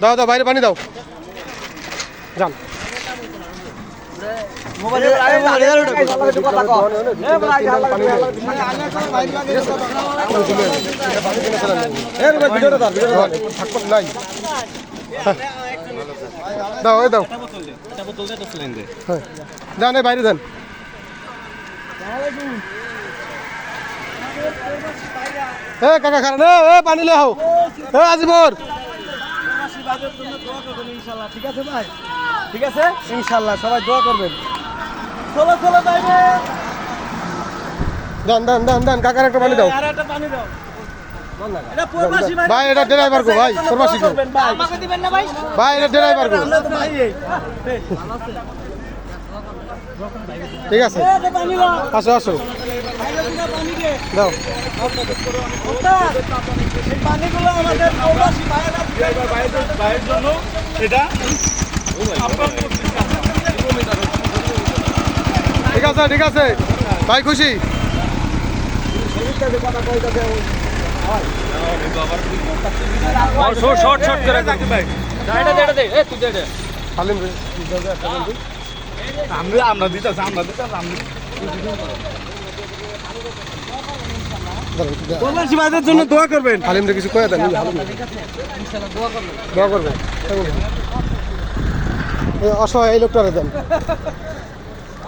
দাও দাও বাইরে পানি দাও। যান। হ্যাঁ। দাও দাও। হ্যাঁ। দেন বাইরে দেন এ কাকা খারাপ এ পানি লে হও এ আজিবর ঠিক আছে ভাই ঠিক আছে? ইনশাল্লাহ সবাই দোয়া করবেন। চলো চলো বাইরে। দেন দেন দেন দেন কাকার একটা পানি দাও। আর একটা পানি দাও। এটা প্রবাসী ভাই। ভাই এটা ড্রাইভার গো ভাই প্রবাসী গো। ভাই। আমাকে দিবেন না ভাই। ভাই এটা ড্রাইভার গো। ভাই ঠিক আছে। আসো আসো। দাও। পানিগুলো আমাদের জন্য এটা ঠিক আছে ঠিক আছে। ভাই খুশি? শর্ট শর্ট করে ভাই। এটা দে আমরা দিতাছি দিতাছি জন্য দোয়া করবেন। কিছু কয়ে দেন হালিম রে। দোয়া করবেন অসহায় এই লোকটারে দেন।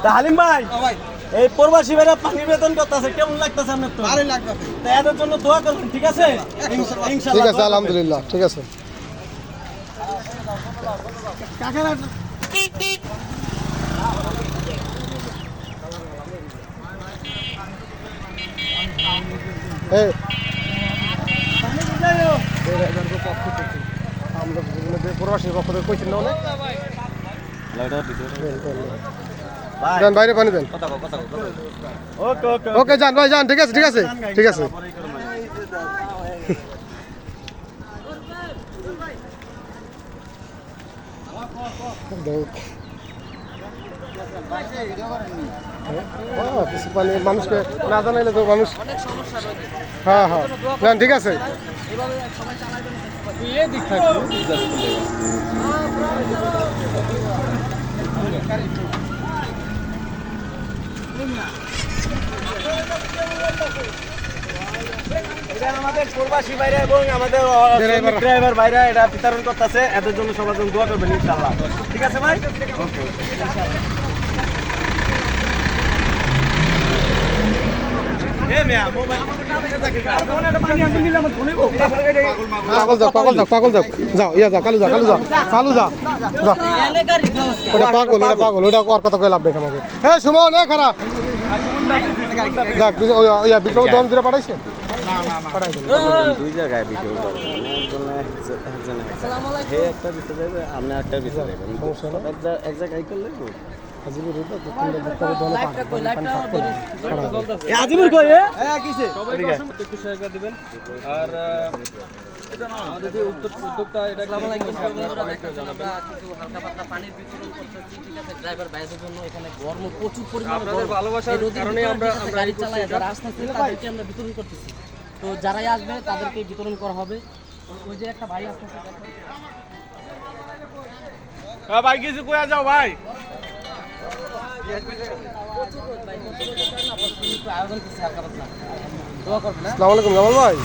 তা হালিম ভাই এই প্রবাসী ভাইরা পানি বেতন করতেছে কেমন লাগতেছে আপনার তো? ভালোই লাগতেছে। তা এদের জন্য দোয়া করবেন ঠিক আছে? ইনশাআল্লাহ ঠিক আছে আলহামদুলিল্লাহ ঠিক আছে। কাকারা আমরা প্রবাসীর পক্ষ থেকে কইছেন না দেন ওকে, যান, ভাই ঠিক আছে ঠিক আছে ঠিক আছে। হ্যাঁ, কিছু মানুষকে না জানাইলে তো মানুষ হ্যাঁ হ্যাঁ। যান ঠিক আছে। এটা আমাদের প্রবাসী ভাইরা এবং আমাদের ড্রাইভার। ভাইরা এটা বিতরণ করতেছে। এদের জন্য সবার জন্য দোয়া করবেন ইনশাআল্লাহ। ঠিক আছে ভাই? পাগল যাও পাগল যাও পাগল যাও যাও ইয়া যাও কালু যাও কালু যাও কালু যাও যাও। ওটা পাগল ওটা পাগল ওটা আর কথা কই লাভ দেখে আমাকে হ্যাঁ সুমন এ খারাপ। যাক ইয়া বিক্রম দম দিরা পাঠাইছে? দুই জায়গায় বিক্রি একটা যাবে আপনি একটা যাবেন এক জায়গায়- এক জায়গায় করলে তো হাজির রইব তো তিনটা বুকটা দলে পানি পানি থাকতো না পাঠাই দেন। এ আজিমুর কই এ? হ্যাঁ কিসে? আর আমাদের যে উদ্যোগ উদ্যোগটা এটা আপনাদের ভালোবাসার কারণে আমরা আমরা গাড়ি চালায় যারা আসতেছে তাদেরকে আমরা বিতরণ করতেছি। তো যারাই আসবে তাদেরকে বিতরণ করা হবে। ওই যে একটা ভাই আসতেছে ভাই কিছু কয়া যাও ভাই। আসসালামু আলাইকুম জামাল ভাই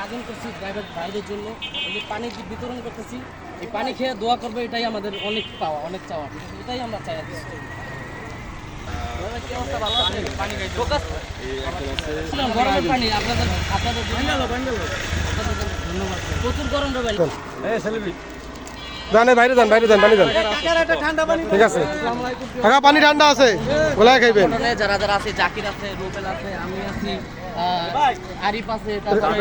আয়োজন করছি ড্রাইভার ভাইদের জন্য। যে পানি যে বিতরণ করতেছি এই পানি খেয়ে দোয়া করবে এটাই আমাদের অনেক পাওয়া অনেক চাওয়া। এটাই আমরা চাই আপনাদের ধন্যবাদ। প্রচুর গরম রে যান বাইরে যান বাইরে যান পানি যান। কাকার একটা ঠান্ডা পানি ঠিক আছে। কাকা পানি ঠান্ডা আছে গোলায় খাইবেন। যারা যারা আছে জাকির আছে রুবেল আছে আমি আছি আরিফ আছে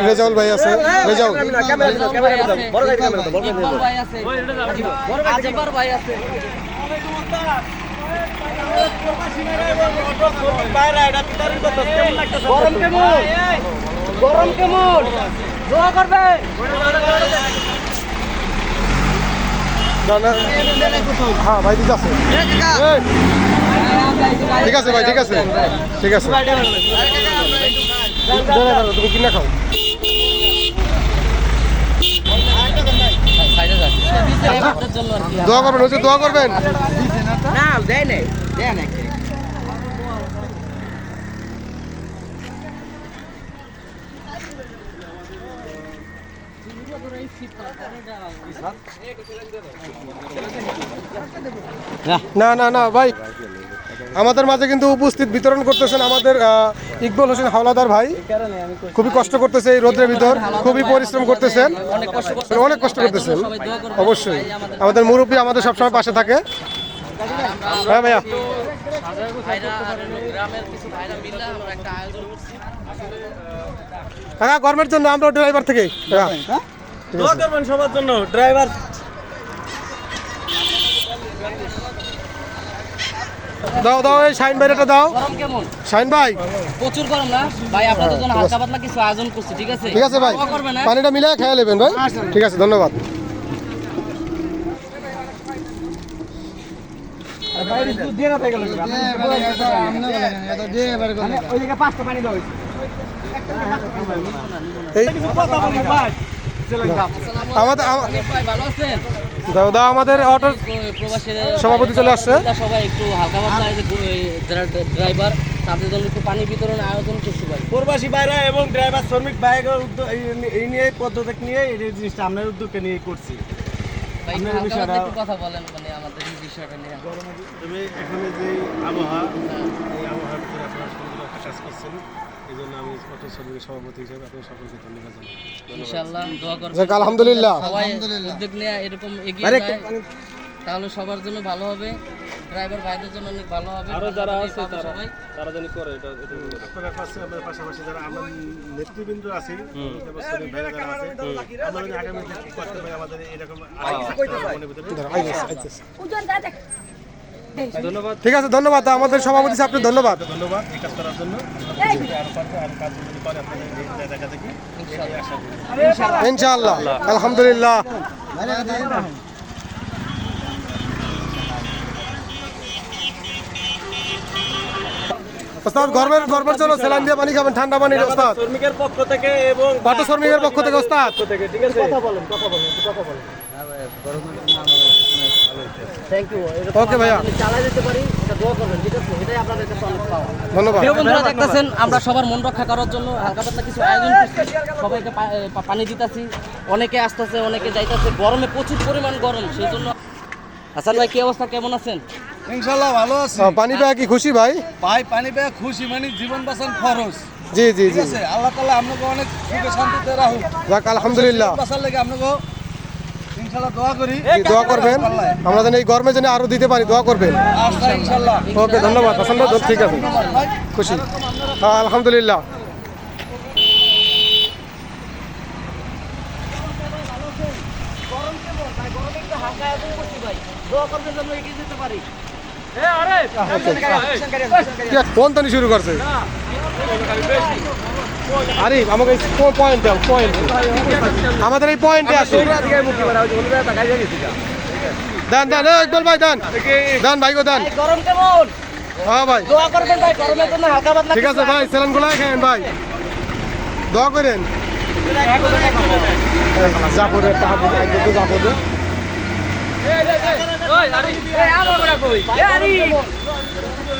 রেজাউল ভাই আছে। রেজাউল রেজাউল। ভাই আছে, ইকবাল ভাই আছে আজিবার ভাই আছে। গরম কেমন? গরম কেমন? দোয়া করবে। হ্যাঁ ঠিক আছে। ভাই, ঠিক আছে। ঠিক আছে। তুমি কিনা খাও। দোয়া করবেন দোয়া করবেন? না না না ভাই। আমাদের মাঝে কিন্তু উপস্থিত বিতরণ করতেছেন আমাদের ইকবাল হোসেন হাওলাদার ভাই। খুবই কষ্ট করতেছে এই রোদ্রের ভিতর খুবই পরিশ্রম করতেছেন। অনেক কষ্ট করতে করতেছেন অবশ্যই। আমাদের মুরব্বী আমাদের সবসময় পাশে থাকে। হ্যাঁ ভাইয়া। ভাইরা আর গ্রামের কিছু ভাইরা মিলে আমরা একটা আয়োজন করছি হ্যাঁ। গরমের জন্য আমরা ড্রাইভার থেকে হ্যাঁ সবার জন্য ড্রাইভার দাও দাও এই শাইন ভাইটা দাও। গরম কেমন? শাইন ভাই। প্রচুর গরম না? ভাই আপনাদের জন্য হালকা পাতলা কিছু আয়োজন করছি ঠিক আছে? ঠিক আছে ভাই। হ্যাঁ? পানিটা মিলে খেয়ে নেবেন ভাই। ঠিক আছে ধন্যবাদ। ভাই আমাদের ভালো আছেন? দাও দাও আমাদের অটো প্রবাসী সভাপতি চলে আসছে। সবাই একটু হালকা যারা ড্রাইভার তাদের জন্য একটু পানি বিতরণ আয়োজন করছি ভাই। প্রবাসী ভাইরা এবং ড্রাইভার শ্রমিক ভাইয়ের উদ্যোগ এই- এই নিয়ে পদ্ধতি নিয়ে এই জিনিসটা আমরা উদ্যোগকে নিয়ে করছি। কথা বলেন মানে আমাদের এই বিষয়টা নিয়ে। তবে এখানে যে আবহাওয়া এই আবহাওয়ার ভিতরে আপনারা সুন্দর একটা কাজ করছেন এই জন্য আমি শ্রমিকের সভাপতি হিসেবে আপনার সকলকে ধন্যবাদ জানাই। ইনশাআল্লাহ দোয়া করবেন। যাক, আলহামদুলিল্লাহ। উদ্যোগ নিয়ে এরকম এগিয়ে যায় তাহলে সবার জন্য ভালো হবে। ড্রাইভার ভাইদের জন্য অনেক ভালো হবে। আরও যারা আছে তারা তারা জানি করে এটা আপনারা পাশে আপনার পাশাপাশি যারা আমার নেতৃবৃন্দ আছে তারপর ভাইরা যারা আছে। আমরা আগামী কি করতে পারি আমাদের এরকম মনের ভিতরে। ঠিক আছে ধন্যবাদ। আমাদের সভাপতি সাহেব, আপনি ধন্যবাদ। ধন্যবাদ এই কাজ করার জন্য ইনশাআল্লাহ। আলহামদুলিল্লাহ। ওস্তাদ গরমের গরমের জন্য স্যালাইন দিয়ে পানি খাবেন ঠান্ডা পানির ওস্তাদ। শ্রমিকের পক্ষ থেকে এবং শ্রমিকের পক্ষ থেকে ওস্তাদ। ঠিক আছে? কথা বলেন কথা বলেন। কথা বলেন থ্যাংক ইউ ওকে ভাইয়া। চালাই দিতে পারি। এটা দোয়া করবেন ঠিক আছে? এটাই আপনাদের কাছে অনেক পাওয়া। ধন্যবাদ। প্রিয় বন্ধুরা দেখতেছেন আমরা সবার মন রক্ষা করার জন্য হালকা পাতলা কিছু আয়োজন করছি। সবাইকে পানি দিতেছি। অনেকে আসতেছে অনেকে যাইতেছে। গরমে প্রচুর পরিমাণ গরম সেই জন্য হাসান ভাই কি অবস্থা? কেমন আছেন? ইনশাল্লাহ ভালো আছি। পানি পেয়ে কি খুশি ভাই? ভাই পানি পেয়ে খুশি মানে জীবন বাঁচান খরচ জি জি জি। আল্লাহ আপনাকে অনেক সুখে শান্তিতে রাখুক। যাক আলহামদুলিল্লাহ। বাঁচার লেগে আপনাকে ইনশাল্লাহ দোয়া করি। জি, দোয়া করবেন? আমরা যেন এই গরমে যেন আরও দিতে পারি দোয়া করবেন? আচ্ছা ওকে ধন্যবাদ। হাসান ভাই ঠিক আছে। খুশি। হ্যাঁ আলহামদুলিল্লাহ। কোন তানি শুরু করছে? আরে আমাকে পয়েন্ট দাও পয়েন্ট আমাদের এই পয়েন্টে আসো। দেন দেন এই ইকবাল ভাই দেন। দেন ভাই গো দেন। গরম কেমন? হ্যাঁ ভাই। দোয়া করবেন ভাই গরমের জন্য হালকা পাতলা ঠিক আছে ভাই সেলান গুলাই খাবেন ভাই। দোয়া করেন। জাপুরের তাহাবুদ একদম তো জাপুরে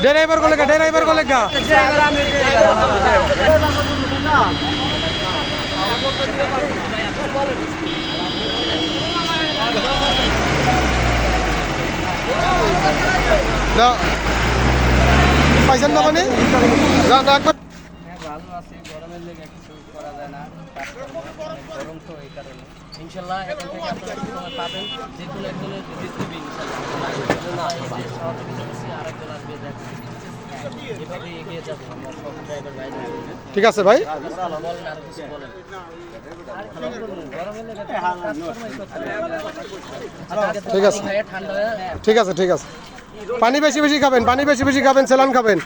ড্রাইভার কোলে গা ড্রাইভার কোলে গা। পাইছেন না মানে ইনশাল্লাহ, এখন থেকে আপনারা পাবেন। যে কোনো একজনের রিলিজ ইনশাল্লাহ। আরেকজন আসবে দেখছি ঠিক আছে ভাই। ঠিক আছে। ঠিক আছে ঠিক আছে। পানি বেশি বেশি খাবেন, পানি বেশি বেশি খাবেন সেলান খাবেন।